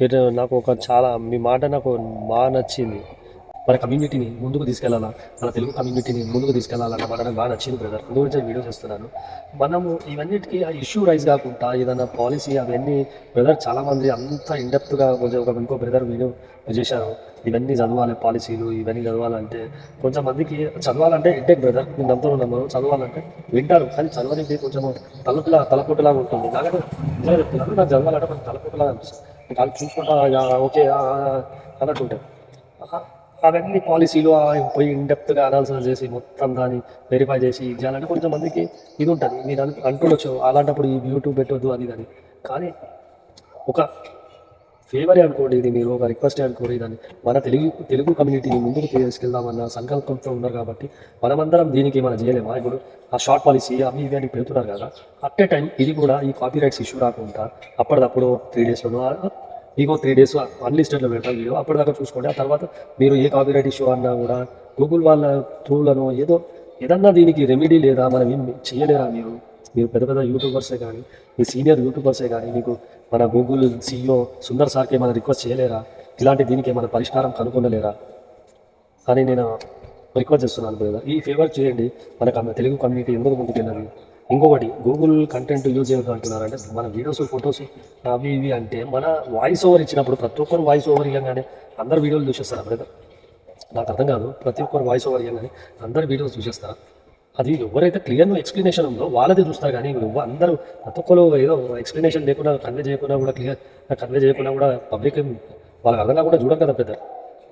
మీరు నాకు ఒక చాలా మీ మాట నాకు బాగా నచ్చింది. మన కమ్యూనిటీని ముందుకు తీసుకెళ్ళాలా? మన తెలుగు కమ్యూనిటీని ముందుకు తీసుకెళ్ళాలన్న మాట నాకు బాగా నచ్చింది బ్రదర్ ముందు నుంచి వీడియో చేస్తున్నాను. మనము ఇవన్నిటికీ ఆ ఇష్యూ రైజ్ కాకుండా ఏదైనా పాలసీ అవన్నీ బ్రదర్ చాలామంది అంత ఇండెప్త్గా కొంచెం ఒక ఇంకో బ్రదర్ వీడియో చేశారు. ఇవన్నీ చదవాలి పాలసీలు ఇవన్నీ చదవాలంటే కొంచెం మందికి చదవాలంటే ఇంటెక్ బ్రదర్ నేను నమ్ముతూ ఉన్నాను చదవాలంటే వింటారు కానీ చదవడానికి కొంచెం తలపుట్లా తలపోటులాగా ఉంటుంది. నాకంటే చెప్తున్నాను నాకు చదవాలంటే కొంచెం తలపుటలాగా అనిపిస్తుంది. వాళ్ళు చూసుకుంటా యా, ఓకే ఆ, అన్నట్టు అవన్నీ పాలసీలు పోయి ఇన్డెప్త్గా అనాలిసిస్ చేసి మొత్తం దాన్ని వెరిఫై చేసి ఇది చేయాలంటే కొంచెం మందికి ఇది ఉంటుంది. మీరు అను అంటుండొచ్చు అలాంటప్పుడు ఈ యూట్యూబ్ పెట్టొద్దు అది అని. కానీ ఒక ఫేవరే అనుకోండి ఇది మీరు ఒక రిక్వెస్ట్ అనుకోండి దాన్ని మన తెలుగు తెలుగు కమ్యూనిటీని ముందుకు తీసుకెళ్దామన్న సంకల్పంతో ఉన్నారు కాబట్టి మనమందరం దీనికి మనం చేయలేమా? ఇప్పుడు ఆ షార్ట్ పాలసీ అవి ఇవి అని పెడుతున్నారు కదా అట్ ఏ టైం ఇది కూడా ఈ కాపీ రైట్స్ ఇష్యూ రాకుండా అప్పటిదప్పుడు త్రీ డేస్లోనో మీకు త్రీ డేస్ అన్లిస్టెడ్లో పెడతాం వీడియో అప్పటిదాకా చూసుకోండి. ఆ తర్వాత మీరు ఏ కాపీ రైట్ ఇష్యూ అన్నా కూడా గూగుల్ వాళ్ళ త్రూలను ఏదో ఏదన్నా దీనికి రెమెడీ లేదా మనం ఏం చేయలేరా మీరు? మీరు పెద్ద పెద్ద యూట్యూబర్సే కానీ మీ సీనియర్ యూట్యూబర్సే కానీ మీకు మన గూగుల్ సీఈఓ సుందర్ సార్కి ఏమైనా రిక్వెస్ట్ చేయలేరా? ఇలాంటి దీనికి ఏమైనా పరిష్కారం కనుగొనలేరా? అని నేను రిక్వెస్ట్ చేస్తున్నాను బ్రదర్. ఈ ఫేవర్ చేయండి. మనకు తెలుగు కమ్యూనిటీ ఎందుకు ముందుకెళ్ళదు? ఇంకొకటి గూగుల్ కంటెంట్ యూజ్ చేయొద్దు అంటున్నారంటే మన వీడియోస్ ఫొటోస్ అవి ఇవి అంటే మన వాయిస్ ఓవర్ ఇచ్చినప్పుడు ప్రతి ఒక్కరు వాయిస్ ఓవర్ ఇవ్వగానే అందరు వీడియోలు చూసేస్తారా బ్రదర్? నాకు అర్థం కాదు. ప్రతి ఒక్కరు వాయిస్ ఓవర్ ఇవ్వగానే అందరు వీడియోస్ చూసేస్తారు? అది ఎవరైతే క్లియర్ ఎక్స్ప్లెనేషన్ ఉందో వాళ్ళదే చూస్తారు కానీ ఎవ్వ- అందరూ ప్రతి ఏదో ఎక్స్ప్లెనేషన్ లేకుండా కన్వే చేయకుండా కూడా క్లియర్ కన్వే చేయకుండా కూడా పబ్లిక్ వాళ్ళకి అర్థం కూడా చూడం కదా పెద్ద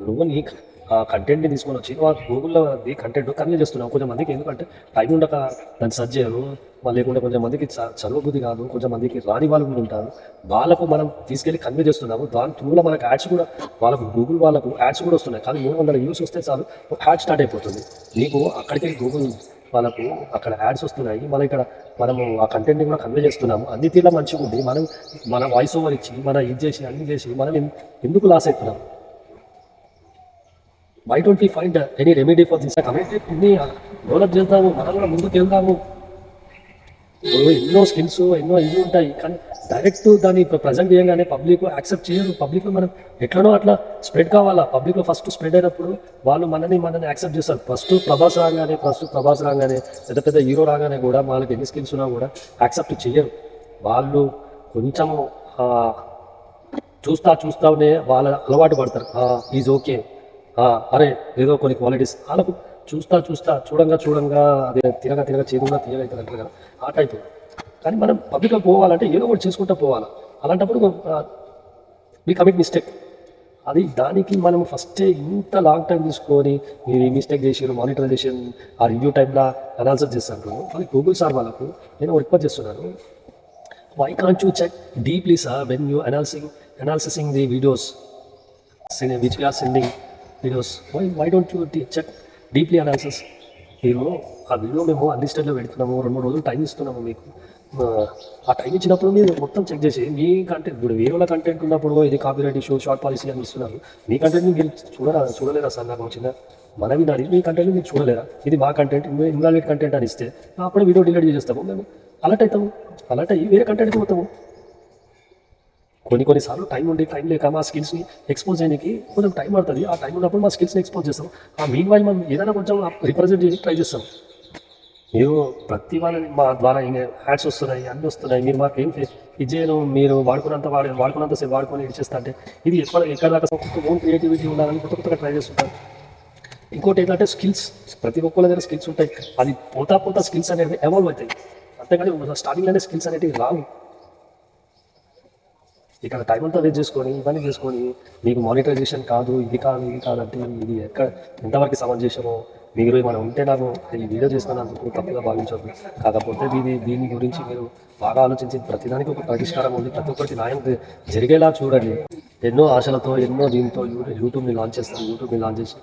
నువ్వు నీ ఆ కంటెంట్ని తీసుకొని వచ్చి వాళ్ళు గూగుల్లో నీ కంటెంట్ కన్వే చేస్తున్నావు. కొంచెం మందికి ఎందుకంటే టైం ఉండక దాన్ని సర్చ్ చేయరు. వాళ్ళు లేకుంటే కొంచెం మందికి చ- కాదు. కొంచెం మందికి రాని వాళ్ళు కూడా ఉంటారు. వాళ్ళకు మనం తీసుకెళ్ళి కన్వే చేస్తున్నాము. దాని త్రూలో మనకు యాడ్స్ కూడా వాళ్ళకు గూగుల్ వాళ్ళకు యాడ్స్ కూడా వస్తున్నాయి. కానీ మూడు వందల వ్యూస్ వస్తే చాలు యాడ్ స్టార్ట్ అయిపోతుంది. నీకు అక్కడికి గూగుల్ వాళ్ళకు అక్కడ యాడ్స్ వస్తున్నాయి. మన ఇక్కడ మనము ఆ కంటెంట్ని కూడా కన్వే చేస్తున్నాము. అన్ని తీర్లా మంచిగా ఉంది. మనం మన వాయిస్ ఓవర్ ఇచ్చి మన ఇది చేసి అన్ని చేసి మనం ఎందుకు లాస్ అవుతున్నాం why don't we find any remedy for this కమ్యూనిటీని develop చేద్దాము. మనం కూడా ముందుకు వెళ్దాము. ఎన్నో స్కిల్స్ ఎన్నో ఇవి ఉంటాయి. కానీ డైరెక్ట్ దాన్ని ఇప్పుడు ప్రజెంట్ చేయగానే పబ్లిక్ యాక్సెప్ట్ చేయరు. పబ్లిక్లో మనం ఎట్లనో అట్లా స్ప్రెడ్ కావాలా? పబ్లిక్లో ఫస్ట్ స్ప్రెడ్ అయినప్పుడు వాళ్ళు మనని మనని యాక్సెప్ట్ చేస్తారు. ఫస్ట్ ప్రభాస్ రాగానే ఫస్ట్ ప్రభాస్ రాగానే పెద్ద పెద్ద హీరో రాగానే కూడా వాళ్ళకి ఎన్ని స్కిల్స్ ఉన్నా కూడా యాక్సెప్ట్ చేయరు. వాళ్ళు కొంచెం చూస్తా చూస్తానే వాళ్ళ అలవాటు పడతారు. ఈజ్ ఓకే అరే ఏదో కొన్ని క్వాలిటీస్ వాళ్ళకు చూస్తా చూస్తా చూడంగా చూడంగా అదే తిరగ తిరగ చేదుగా తీయగా అవుతుంది అంటారు కదా. ఆ టైప్ కానీ మనం పబ్లిక్గా పోవాలంటే ఏదో ఒకటి చేసుకుంటూ పోవాలి. అలాంటప్పుడు మీ కమిట్ మిస్టేక్ అది దానికి మనం ఫస్ట్ ఇంత లాంగ్ టైం తీసుకొని మీరు ఈ మిస్టేక్ చేసారు మానిటరైజేషన్ ఆ రివ్యూ టైంలో అనాలిసిస్ చేస్తాను మళ్ళీ గూగుల్ సార్ వాళ్ళకు నేను రిక్వెస్ట్ చేస్తున్నాను. Why can't you check deeply sir when you analysing analysing the videos which are sending videos why why don't you check deeply analysis మీరు ఆ వీడియో మేము అన్లిస్టెడ్లో పెడుతున్నాము రెండు మూడు రోజులు టైం ఇస్తున్నాము మీకు. ఆ, టైం ఇచ్చినప్పుడు మీరు మొత్తం చెక్ చేసి మీ కంటెంట్ ఇప్పుడు వేరే వాళ్ళ కంటెంట్ ఉన్నప్పుడు ఇది కాపీరైట్ ఇష్యూ షార్ట్ పాలసీ అని ఇస్తున్నారు. మీ కంటెంట్ని మీరు చూడరా చూడలేరా సార్ నాకు వచ్చిన మనవి నాది మీ కంటెంట్ మీరు చూడలేరా? ఇది మా కంటెంట్ ఇన్వాల్వేట్ కంటెంట్ అని ఇస్తే అప్పుడు వీడియో డిలీట్ చేసేస్తాము మేము. అలర్ట్ అవుతాము. అలర్ట్ అయ్యి వేరే కంటెంట్కి పోతాము. కొన్ని కొన్నిసార్లు టైం ఉండి టైం లేక మా స్కిల్స్ని ఎక్స్పోజ్ చేయడానికి కొంచెం టైం పడుతుంది. ఆ టైం ఉన్నప్పుడు మా స్కిల్స్ని ఎక్స్పోజ్ చేస్తాం ఆ మీన్ వైల్ మనం ఏదైనా కొంచెం రిప్రజెంట్ చేసి ట్రై చేస్తాం ఏవో ప్రతి వాళ్ళని మా ద్వారా ఇంకా యాడ్స్ వస్తున్నాయి అన్నీ వస్తున్నాయి. మీరు మాకు ఏం చే- ఇది చేయను మీరు వాడుకున్నంత వాడు వాడుకున్నంత సేపు వాడుకొని ఇచ్చేస్తా అంటే ఇది ఎక్కడ ఎక్కడ దాకా ఓన్ క్రియేటివిటీ ఉండాలని కొత్త కొత్తగా ట్రై చేస్తుంటారు. ఇంకోటి ఏంటంటే స్కిల్స్ ప్రతి ఒక్కళ్ళ దగ్గర స్కిల్స్ ఉంటాయి. అది పోతా పోతా స్కిల్స్ అనేవి ఎవాల్వ్ అవుతాయి. అంతేకాని స్టార్టింగ్లోనే స్కిల్స్ అనేవి రావు. ఇక్కడ టైం అంతా వేస్ట్ చేసుకొని ఇవన్నీ చేసుకొని మీకు మానిటైజేషన్ కాదు ఇది కాదు ఇది కాదు అంటే ఇది ఎక్కడ ఎంతవరకు సమంజసమో మీరు ఏమైనా ఉంటే నాకు ఈ వీడియో చేస్తున్నందుకు తప్పుగా భావించవద్దు కాకపోతే దీని దీని గురించి మీరు బాగా ఆలోచించి ప్రతిదానికి ఒక పరిష్కారం ఉంది. ప్రతి ఒక్కరికి న్యాయం జరిగేలా చూడండి. ఎన్నో ఆశలతో ఎన్నో దీంతో యూ- యూట్యూబ్ని లాంచ్ చేస్తారు. యూట్యూబ్ని లాంచ్ చేసి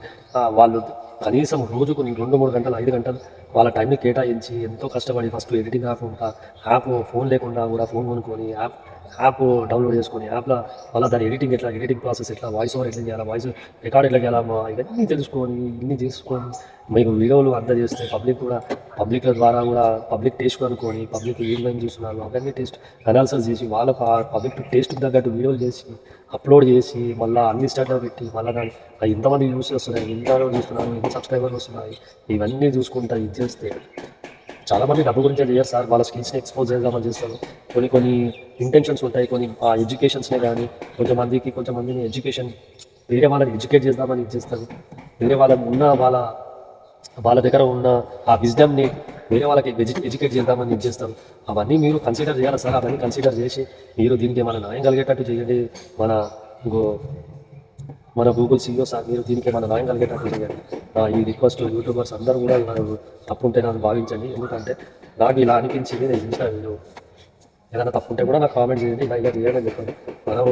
వాళ్ళు కనీసం రోజుకు రెండు మూడు గంటలు ఐదు గంటలు వాళ్ళ టైంని కేటాయించి ఎంతో కష్టపడి ఫస్ట్ ఎడిటింగ్ యాప్ ఉంటా యాప్ ఫోన్ లేకుండా కూడా ఫోన్ కొనుక్కొని యాప్ యాప్ డౌన్లోడ్ చేసుకొని యాప్లో మళ్ళీ దాని ఎడిటింగ్ ఎట్లా ఎడిటింగ్ ప్రాసెస్ ఎట్లా వాయిస్ ఓవర్ ఎట్లా చేయాలా వాయిస్ రికార్డ్ ఎట్లా చేయాలా మా ఇవన్నీ తెలుసుకొని ఇన్ని చేసుకొని మీకు వీడియోలు చేస్తే పబ్లిక్ కూడా పబ్లిక్ ద్వారా కూడా పబ్లిక్ టేస్ట్ అనుకొని పబ్లిక్ ఏం చూస్తున్నారు అవన్నీ టేస్ట్ అనాలిసిస్ చేసి వాళ్ళ పబ్లిక్ టేస్ట్ తగ్గట్టు వీడియోలు చేసి అప్లోడ్ చేసి మళ్ళీ అన్ని స్టార్ట్లో పెట్టి మళ్ళీ దాన్ని ఇంతమంది యూస్ చేస్తున్నాయి ఇంత చూస్తున్నారు ఇంత సబ్స్క్రైబర్లు వస్తున్నాయి ఇవన్నీ చూసుకుంటా ఇది చేస్తే చాలామంది డబ్బు గురించే చేయరు సార్ వాళ్ళ స్కిల్స్ని ఎక్స్పోజ్ చేద్దామని చేస్తారు. కొన్ని కొన్ని ఇంటెన్షన్స్ ఉంటాయి కొన్ని ఆ ఎడ్యుకేషన్స్నే కానీ కొంతమందికి కొంతమందిని ఎడ్యుకేషన్ వేరే వాళ్ళని ఎడ్యుకేట్ చేద్దామని ఇది చేస్తారు. వేరే వాళ్ళకు ఉన్న వాళ్ళ వాళ్ళ దగ్గర ఉన్న ఆ విజ్డమ్ని వేరే వాళ్ళకి ఎడ్యుకేట్ చేద్దామని ఇది చేస్తారు. అవన్నీ మీరు కన్సిడర్ చేయాలి సార్ అవన్నీ కన్సిడర్ చేసి మీరు దీనికి ఏమైనా న్యాయం కలిగేటట్టు చేయండి. మన గో మన గూగుల్ సీఈఓ సార్ మీరు దీనికి ఏమైనా న్యాయం కలిగేటట్టు చేయండి ఈ రిక్వెస్ట్ యూట్యూబర్స్ అందరూ కూడా ఇవాళ తప్పు ఉంటే నాకు భావించండి. ఎందుకంటే నాకు ఇలా అనిపించింది నేను చూసిన వీడియో. ఏదైనా తప్పు ఉంటే కూడా నాకు కామెంట్ చేయండి ఇలా ఇలా చేయాలని చెప్పండి. మనం